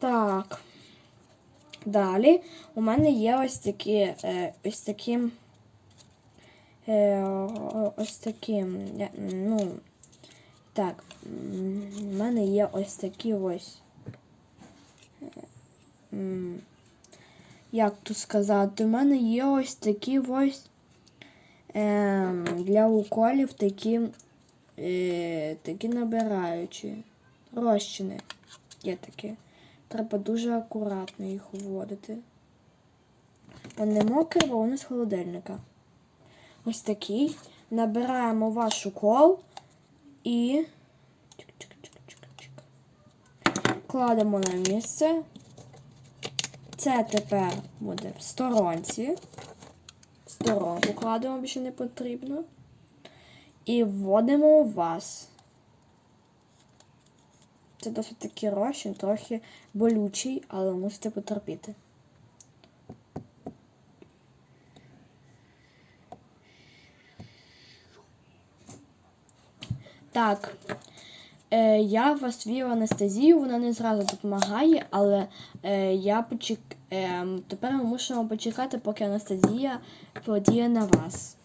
Так. Далі у мене є ось такі, е, ось такі, е, ось такі, ну, так, у мене є ось такі ось. е, Як тут сказати? У мене є ось такі ось для уколів такі, такі набираючі розчини. Є такі. Треба дуже акуратно їх вводити. Вони мокрі, бо вони з холодильника. Ось такий. Набираємо ваш укол і кладемо на місце. Це тепер буде в сторонці. В сторонку кладемо, більше не потрібно. І вводимо у вас. Це досить такий розчин, трохи болючий, але мусите потерпіти. Так, е, я вас ввів анестезію, вона не зразу допомагає, але е, я почек... е, тепер ми мусимо почекати, поки анестезія подіє на вас.